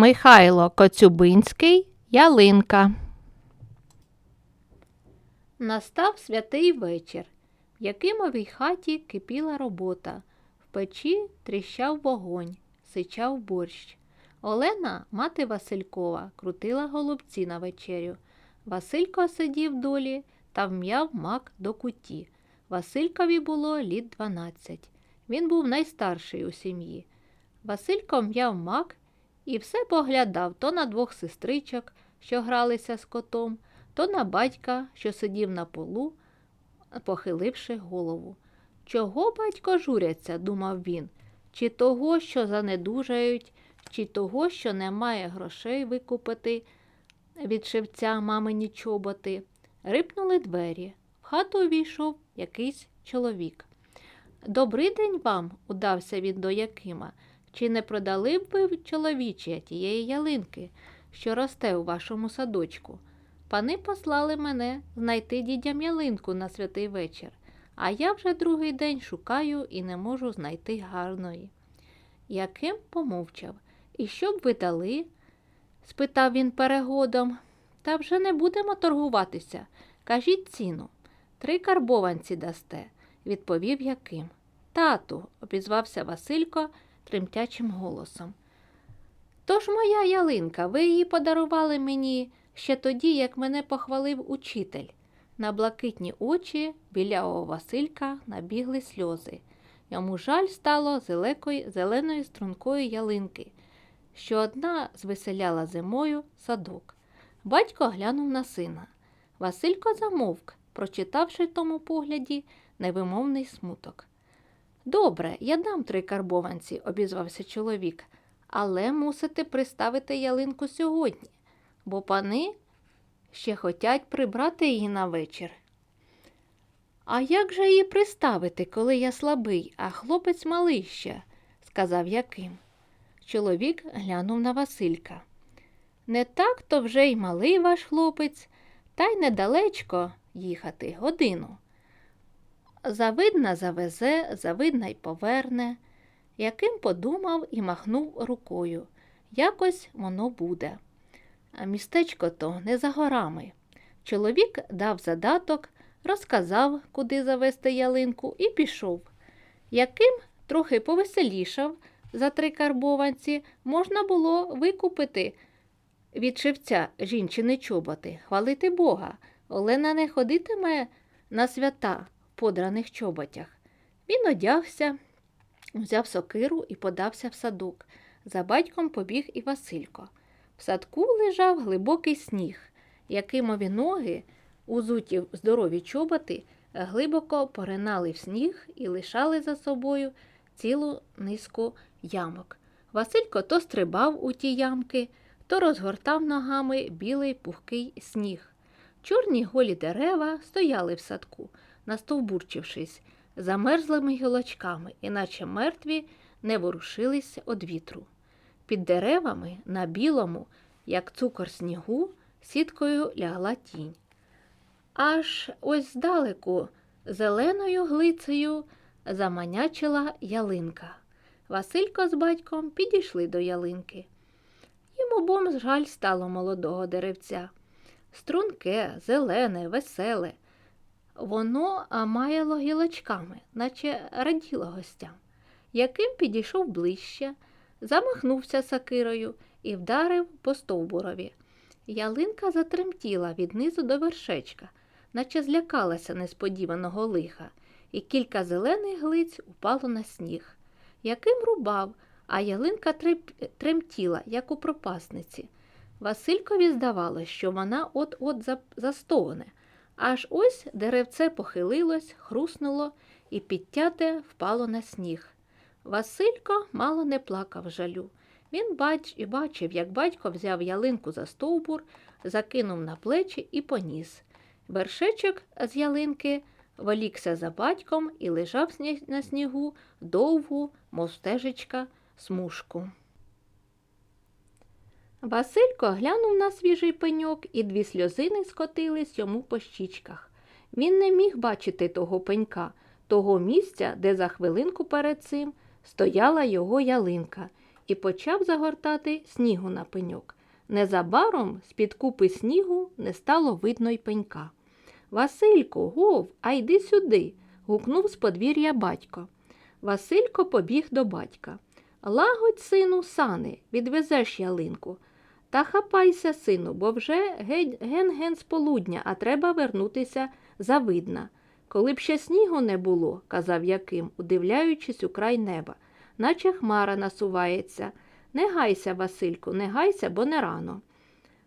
Михайло Коцюбинський Ялинка. Настав святий вечір. В Якимовій хаті кипіла робота. В печі тріщав вогонь, сичав борщ. Олена, мати Василькова, крутила голубці на вечерю. Василько сидів долі та вм'яв мак до куті. Василькові було літ дванадцять. Він був найстарший у сім'ї. Василько м'яв мак і все поглядав то на двох сестричок, що гралися з котом, то на батька, що сидів на полу, похиливши голову. Чого батько журяться, думав він, чи того, що занедужають, чи того, що немає грошей викупити від шевця мамині чоботи. Рипнули двері. В хату увійшов якийсь чоловік. Добрий день вам, удався він до Якима. Чи не продали б ви чоловіче тієї ялинки, що росте у вашому садочку? Пани послали мене знайти дідям ялинку на святий вечір, а я вже другий день шукаю і не можу знайти гарної. Яким помовчав. І що б ви дали? спитав він перегодом. Та вже не будемо торгуватися. Кажіть ціну. Три карбованці дасте, відповів Яким. Тату, обізвався Василько тремтячим голосом. Тож моя ялинка, ви її подарували мені ще тоді, як мене похвалив учитель. На блакитні очі білявого Василька набігли сльози. Йому жаль стало зелекої, зеленої стрункої ялинки, що одна звеселяла зимою садок. Батько глянув на сина. Василько замовк, прочитавши в тому погляді невимовний смуток. Добре, я дам три карбованці, обізвався чоловік, але мусите приставити ялинку сьогодні, бо пани ще хотять прибрати її на вечір. А як же її приставити, коли я слабий, а хлопець малий ще? сказав Яким. Чоловік глянув на Василька. Не так то вже й малий ваш хлопець, та й недалечко їхати годину. Завидна завезе, завидна й поверне. Яким подумав і махнув рукою. Якось воно буде. А містечко то не за горами. Чоловік дав задаток, розказав, куди завести ялинку, і пішов. Яким трохи повеселішав за три карбованці, можна було викупити від шевця жінчини чоботи, хвалити Бога. Олена не ходитиме на свята подраних чоботях. Він одягся, взяв сокиру і подався в садок. За батьком побіг і Василько. В садку лежав глибокий сніг, якимові ноги, узуті здорові чоботи, глибоко поринали в сніг і лишали за собою цілу низку ямок. Василько то стрибав у ті ямки, то розгортав ногами білий пухкий сніг. Чорні голі дерева стояли в садку, настовбурчившись, замерзлими гілочками, іначе мертві не ворушились од вітру. Під деревами на білому, як цукор снігу, сіткою лягла тінь. Аж ось здалеку зеленою глицею заманячила ялинка. Василько з батьком підійшли до ялинки. Їм обом жаль стало молодого деревця. Струнке, зелене, веселе. Воно маяло гілочками, наче раділо гостям. Яким підійшов ближче, замахнувся сакирою і вдарив по стовбурові. Ялинка затремтіла від низу до вершечка, наче злякалася несподіваного лиха, і кілька зелених глиць упало на сніг. Яким рубав, а ялинка тремтіла, як у пропасниці. Василькові здавалось, що вона от-от застогне. Аж ось деревце похилилось, хруснуло і підтяте впало на сніг. Василько мало не плакав жалю. Він бач і бачив, як батько взяв ялинку за стовбур, закинув на плечі і поніс. Вершечок з ялинки волікся за батьком і лежав на снігу довгу, мов стежечка, смужку. Василько глянув на свіжий пеньок, і дві сльозини скотились йому по щічках. Він не міг бачити того пенька, того місця, де за хвилинку перед цим стояла його ялинка, і почав загортати снігу на пеньок. Незабаром з-під купи снігу не стало видно й пенька. Василько, гов, а йди сюди. гукнув з подвір'я батько. Василько побіг до батька. Лагодь, сину, сани, відвезеш ялинку. Та хапайся, сину, бо вже ген-ген з полудня, а треба вернутися завидна. Коли б ще снігу не було, казав Яким, удивляючись у край неба, наче хмара насувається. Не гайся, Васильку, не гайся, бо не рано.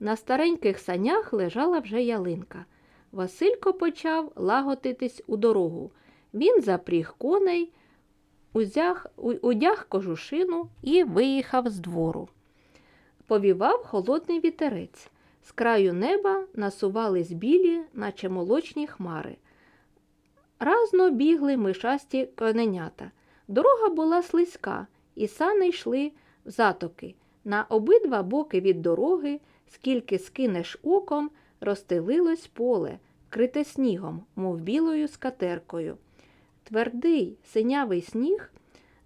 На стареньких санях лежала вже ялинка. Василько почав лаготитись у дорогу. Він запріг коней, узяг, удяг кожушину і виїхав з двору. Повівав холодний вітерець. З краю неба насувались білі, наче молочні хмари. Разно бігли мишасті коненята. Дорога була слизька, і сани йшли в затоки. На обидва боки від дороги, скільки скинеш оком, розстелилось поле, крите снігом, мов білою скатеркою. Твердий синявий сніг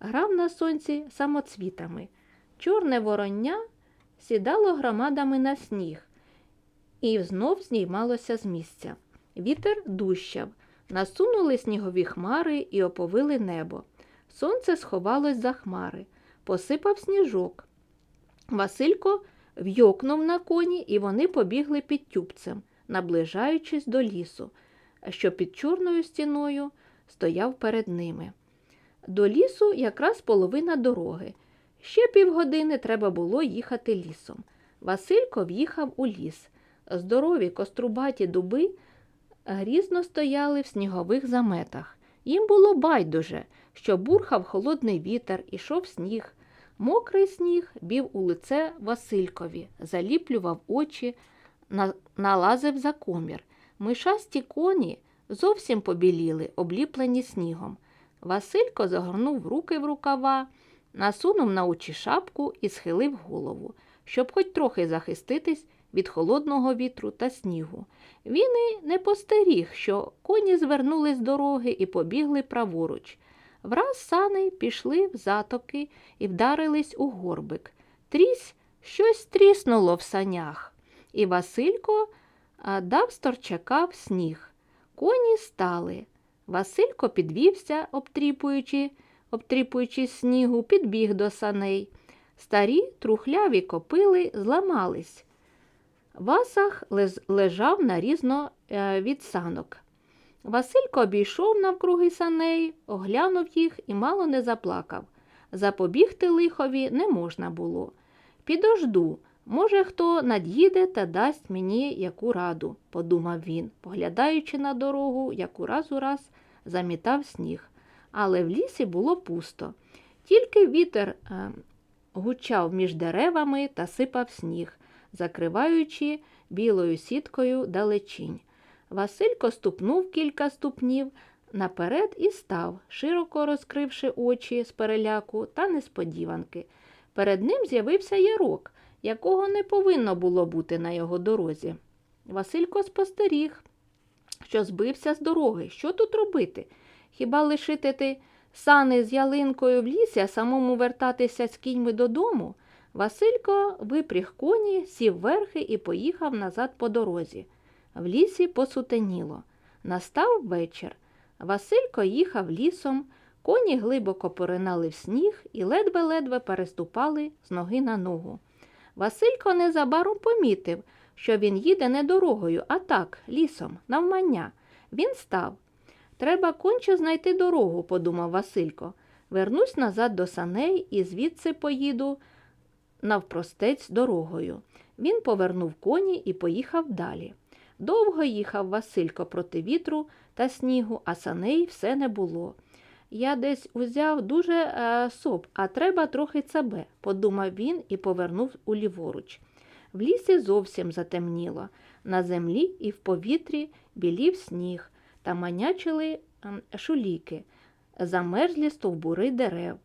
грав на сонці самоцвітами. Чорне вороння сідало громадами на сніг і знов зніймалося з місця. Вітер дущав, насунули снігові хмари і оповили небо. Сонце сховалось за хмари, посипав сніжок. Василько вйокнув на коні, і вони побігли під тюбцем, наближаючись до лісу, що під чорною стіною стояв перед ними. До лісу якраз половина дороги. Ще півгодини треба було їхати лісом. Василько в'їхав у ліс. Здорові кострубаті дуби грізно стояли в снігових заметах. Їм було байдуже, що бурхав холодний вітер, ішов сніг. Мокрий сніг бів у лице Василькові, заліплював очі, налазив за комір. Мишасті коні зовсім побіліли, обліплені снігом. Василько загорнув руки в рукава, насунув на очі шапку і схилив голову, щоб хоч трохи захиститись від холодного вітру та снігу. Він і не постеріг, що коні звернули з дороги і побігли праворуч. Враз сани пішли в затоки і вдарились у горбик. Трісь щось тріснуло в санях, і Василько дав сторчака в сніг. Коні стали. Василько підвівся, обтріпуючи, обтріпуючи снігу, підбіг до саней. Старі трухляві копили зламались. Васах лежав нарізно е, від санок. Василько обійшов навкруги саней, оглянув їх і мало не заплакав. Запобігти лихові не можна було. Підожду, може, хто над'їде та дасть мені яку раду, подумав він, поглядаючи на дорогу, раз у раз замітав сніг. Але в лісі було пусто. Тільки вітер е, гучав між деревами та сипав сніг, закриваючи білою сіткою далечінь. Василько ступнув кілька ступнів наперед і став, широко розкривши очі з переляку та несподіванки. Перед ним з'явився ярок, якого не повинно було бути на його дорозі. Василько спостеріг, що збився з дороги. Що тут робити? Хіба лишити ти сани з ялинкою в лісі, а самому вертатися з кіньми додому? Василько випріг коні, сів верхи і поїхав назад по дорозі. В лісі посутеніло. Настав вечір. Василько їхав лісом, коні глибоко поринали в сніг і ледве-ледве переступали з ноги на ногу. Василько незабаром помітив, що він їде не дорогою, а так, лісом, навмання. Він став. Треба конче знайти дорогу, подумав Василько. Вернусь назад до саней і звідси поїду навпростець дорогою. Він повернув коні і поїхав далі. Довго їхав Василько проти вітру та снігу, а саней все не було. Я десь узяв дуже е, соп, а треба трохи цебе, подумав він і повернув у ліворуч. В лісі зовсім затемніло. На землі і в повітрі білів сніг та манячили ем, шуліки, замерзлі стовбури дерев,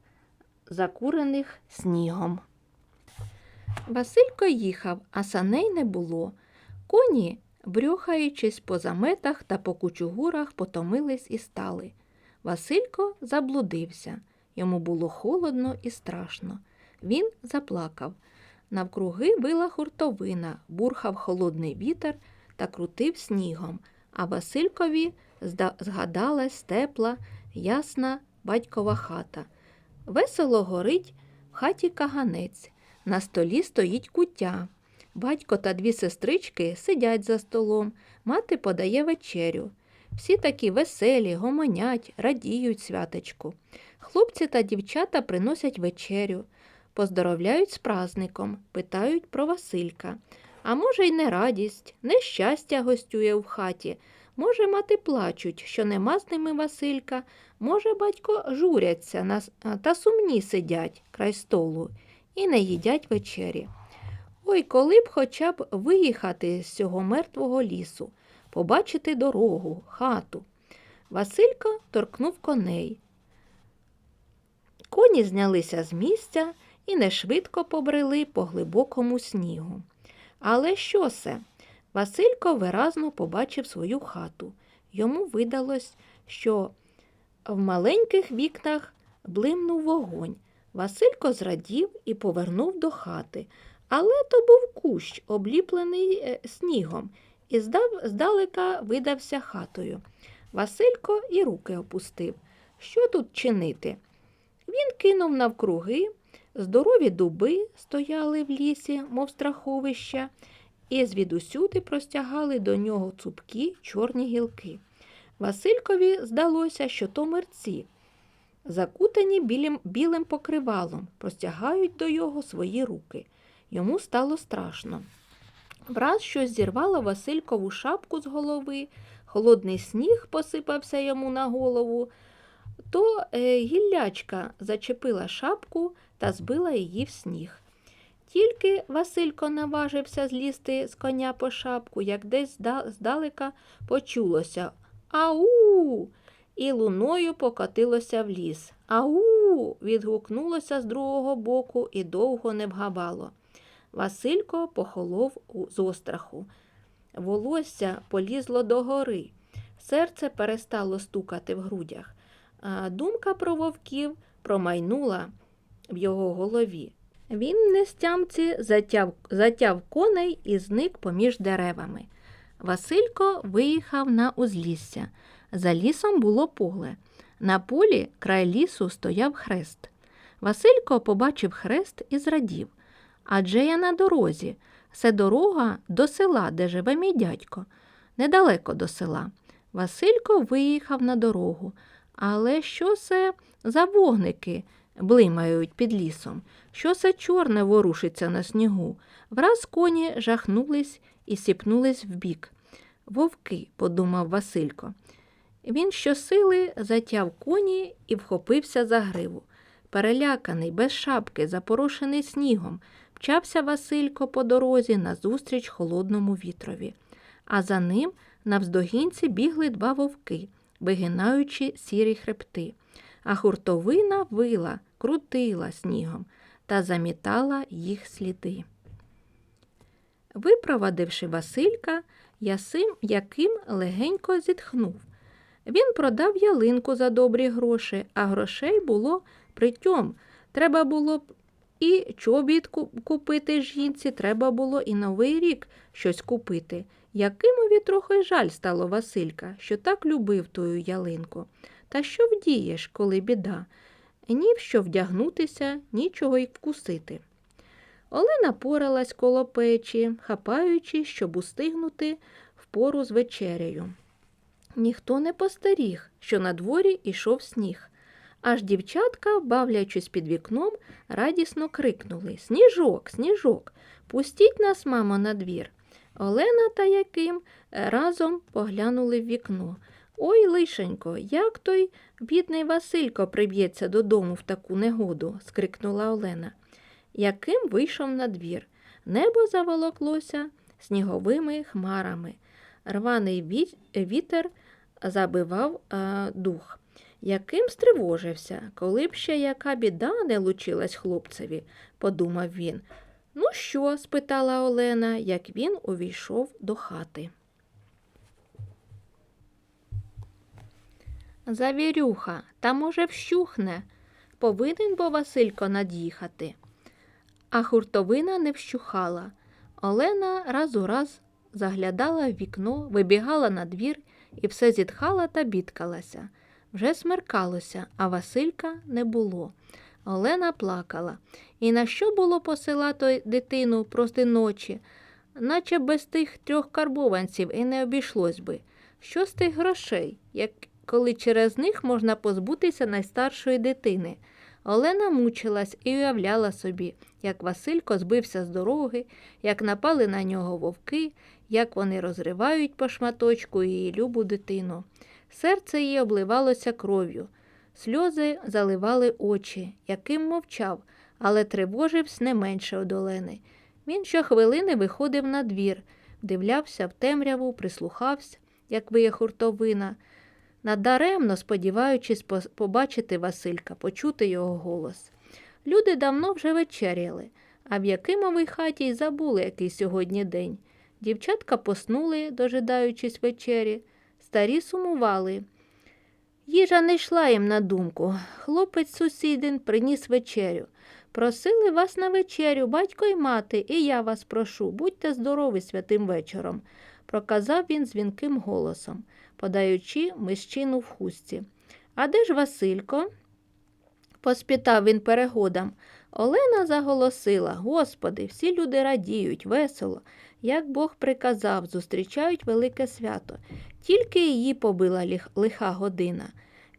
закурених снігом. Василько їхав, а саней не було. Коні брюхаючись по заметах та по кучугурах, потомились і стали. Василько заблудився. Йому було холодно і страшно. Він заплакав. Навкруги била хуртовина, бурхав холодний вітер та крутив снігом, а Василькові згадалась тепла, ясна батькова хата. Весело горить в хаті каганець, на столі стоїть куття. Батько та дві сестрички сидять за столом, мати подає вечерю. Всі такі веселі, гомонять, радіють святочку. Хлопці та дівчата приносять вечерю, поздоровляють з праздником, питають про Василька. А може, й не радість, нещастя гостює в хаті. Може, мати плачуть, що нема з ними Василька. Може, батько журяться та сумні сидять край столу і не їдять вечері. Ой, коли б хоча б виїхати з цього мертвого лісу, побачити дорогу, хату. Василько торкнув коней. Коні знялися з місця і нешвидко побрели по глибокому снігу. Але що це? Василько виразно побачив свою хату. Йому видалось, що в маленьких вікнах блимнув вогонь. Василько зрадів і повернув до хати. Але то був кущ, обліплений е, снігом, і здалека видався хатою. Василько і руки опустив. Що тут чинити? Він кинув навкруги, здорові дуби стояли в лісі, мов страховища, і звідусюди простягали до нього цупкі чорні гілки. Василькові здалося, що то мерці, закутані білим, білим покривалом, простягають до його свої руки. Йому стало страшно. Враз щось зірвало Василькову шапку з голови, холодний сніг посипався йому на голову, то е, гіллячка зачепила шапку та збила її в сніг. Тільки Василько наважився злізти з коня по шапку, як десь здалека почулося Ау! І луною покотилося в ліс. Ау! відгукнулося з другого боку і довго не вгавало. Василько похолов з остраху. Волосся полізло догори, серце перестало стукати в грудях. А думка про вовків промайнула в його голові. Він нестямці затяв, затяв коней і зник поміж деревами. Василько виїхав на узлісся. За лісом було поле. На полі край лісу стояв хрест. Василько побачив хрест і зрадів. Адже я на дорозі. Це дорога до села, де живе мій дядько. Недалеко до села. Василько виїхав на дорогу. Але що це за вогники блимають під лісом? Що це чорне ворушиться на снігу? Враз коні жахнулись і сіпнулись вбік. Вовки, подумав Василько. Він щосили затяв коні і вхопився за гриву. Переляканий, без шапки, запорошений снігом, мчався Василько по дорозі назустріч холодному вітрові. А за ним навздогінці бігли два вовки, вигинаючи сірі хребти. А хуртовина вила, крутила снігом та замітала їх сліди. Випровадивши Василька, Ясим Яким легенько зітхнув. Він продав ялинку за добрі гроші, а грошей було притьом. Треба було б і чобіт купити жінці, треба було і новий рік щось купити. Якимові трохи жаль стало Василька, що так любив тую ялинку. Та що вдієш, коли біда? Ні в що вдягнутися, нічого й вкусити. Олена поралась коло печі, хапаючи, щоб устигнути впору з вечерею. Ніхто не постеріг, що на дворі ішов сніг. Аж дівчатка, бавлячись під вікном, радісно крикнули Сніжок, сніжок, пустіть нас, мамо, на двір. Олена та Яким е, разом поглянули в вікно. Ой, лишенько, як той бідний Василько приб'ється додому в таку негоду, скрикнула Олена. Яким вийшов на двір. Небо заволоклося сніговими хмарами. Рваний ві- вітер забивав е, дух. Яким стривожився, коли б ще яка біда не лучилась хлопцеві, подумав він. Ну що? спитала Олена, як він увійшов до хати. Завірюха, та може вщухне. Повинен бо Василько над'їхати. А хуртовина не вщухала. Олена раз у раз заглядала в вікно, вибігала на двір і все зітхала та бідкалася. Вже смеркалося, а Василька не було. Олена плакала. І на що було посилати дитину проти ночі, наче без тих трьох карбованців і не обійшлось би. Що з тих грошей, коли через них можна позбутися найстаршої дитини? Олена мучилась і уявляла собі, як Василько збився з дороги, як напали на нього вовки, як вони розривають по шматочку її любу дитину. Серце її обливалося кров'ю, сльози заливали очі, яким мовчав, але тривожився не менше од Олени. Він щохвилини виходив на двір, вдивлявся в темряву, прислухався, як виє хуртовина, надаремно сподіваючись побачити Василька, почути його голос. Люди давно вже вечеряли, а в Якимовій хаті й забули, який сьогодні день. Дівчатка поснули, дожидаючись вечері, старі сумували. Їжа не йшла їм на думку. Хлопець сусідин приніс вечерю. Просили вас на вечерю, батько й мати, і я вас прошу, будьте здорові святим вечором, проказав він дзвінким голосом, подаючи мищину в хустці. А де ж Василько? поспитав він перегодом. Олена заголосила Господи, всі люди радіють, весело, як Бог приказав, зустрічають велике свято. Тільки її побила лиха година.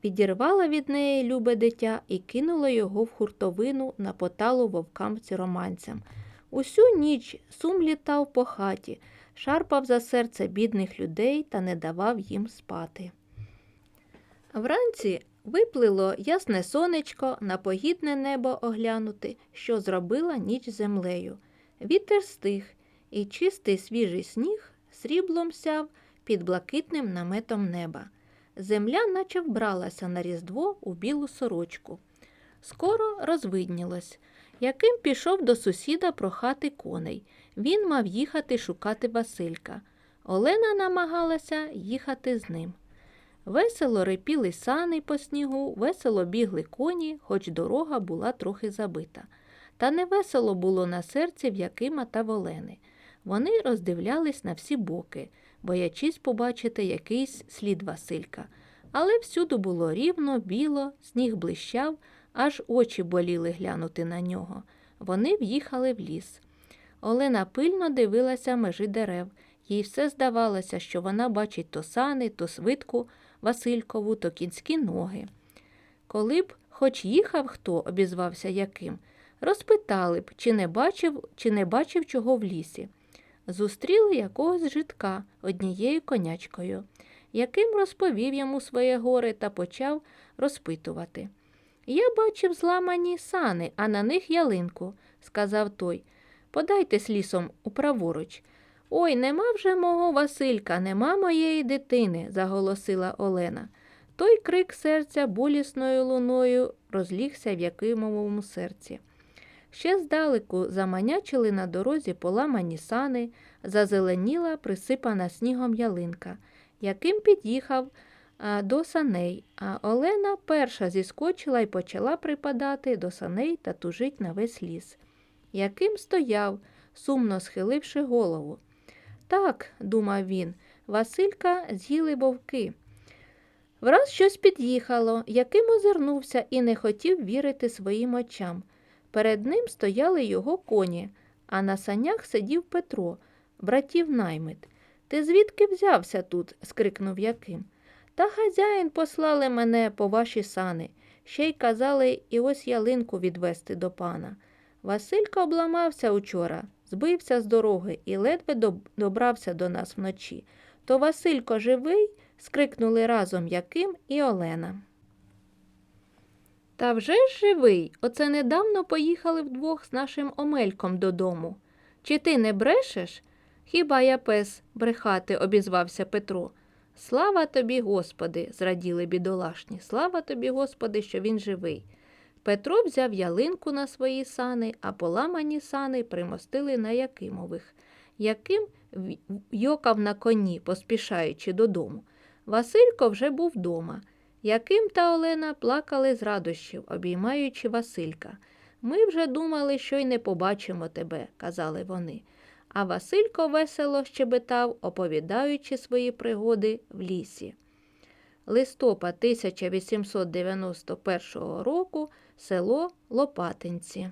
Відірвала від неї любе дитя і кинула його в хуртовину на поталу вовкам романцям. Усю ніч сум літав по хаті, шарпав за серце бідних людей та не давав їм спати. Вранці виплило ясне сонечко на погідне небо оглянути, що зробила ніч землею. Вітер стих, і чистий свіжий сніг сріблом сяв під блакитним наметом неба. Земля наче вбралася на різдво у білу сорочку. Скоро розвиднілось. Яким пішов до сусіда прохати коней. Він мав їхати шукати Василька. Олена намагалася їхати з ним. Весело рипіли сани по снігу, весело бігли коні, хоч дорога була трохи забита. Та не весело було на серці в Якима та Волени. Вони роздивлялись на всі боки, боячись побачити якийсь слід Василька. Але всюди було рівно, біло, сніг блищав, аж очі боліли глянути на нього. Вони в'їхали в ліс. Олена пильно дивилася межі дерев. Їй все здавалося, що вона бачить то сани, то свитку Василькову, то кінські ноги. Коли б хоч їхав хто, обізвався яким, розпитали б, чи не бачив, чи не бачив чого в лісі. Зустріли якогось житка однією конячкою, яким розповів йому своє горе та почав розпитувати. Я бачив зламані сани, а на них ялинку, сказав той. Подайтесь лісом управоруч. Ой, нема вже мого Василька, нема моєї дитини, заголосила Олена. Той крик серця болісною луною розлігся в Якимовому серці. Ще здалеку заманячили на дорозі поламані сани, зазеленіла присипана снігом ялинка, яким під'їхав до саней, а Олена перша зіскочила і почала припадати до саней та тужить на весь ліс. Яким стояв, сумно схиливши голову. Так, думав він, Василька з'їли вовки. Враз щось під'їхало, яким озирнувся і не хотів вірити своїм очам. Перед ним стояли його коні, а на санях сидів Петро, братів наймит. Ти звідки взявся тут? скрикнув Яким. Та хазяїн послали мене по ваші сани. Ще й казали і ось ялинку відвести до пана. Василько обламався учора, збився з дороги і ледве добрався до нас вночі. То Василько живий? скрикнули разом Яким і Олена. Та вже ж живий. Оце недавно поїхали вдвох з нашим Омельком додому. Чи ти не брешеш? Хіба я пес брехати, обізвався Петро. Слава тобі, Господи, зраділи бідолашні. Слава тобі, Господи, що він живий. Петро взяв ялинку на свої сани, а поламані сани примостили на Якимових. Яким йокав на коні, поспішаючи додому. Василько вже був дома. Яким та Олена плакали з радощів, обіймаючи Василька. Ми вже думали, що й не побачимо тебе, казали вони. А Василько весело щебетав, оповідаючи свої пригоди в лісі. Листопад 1891 року село Лопатинці.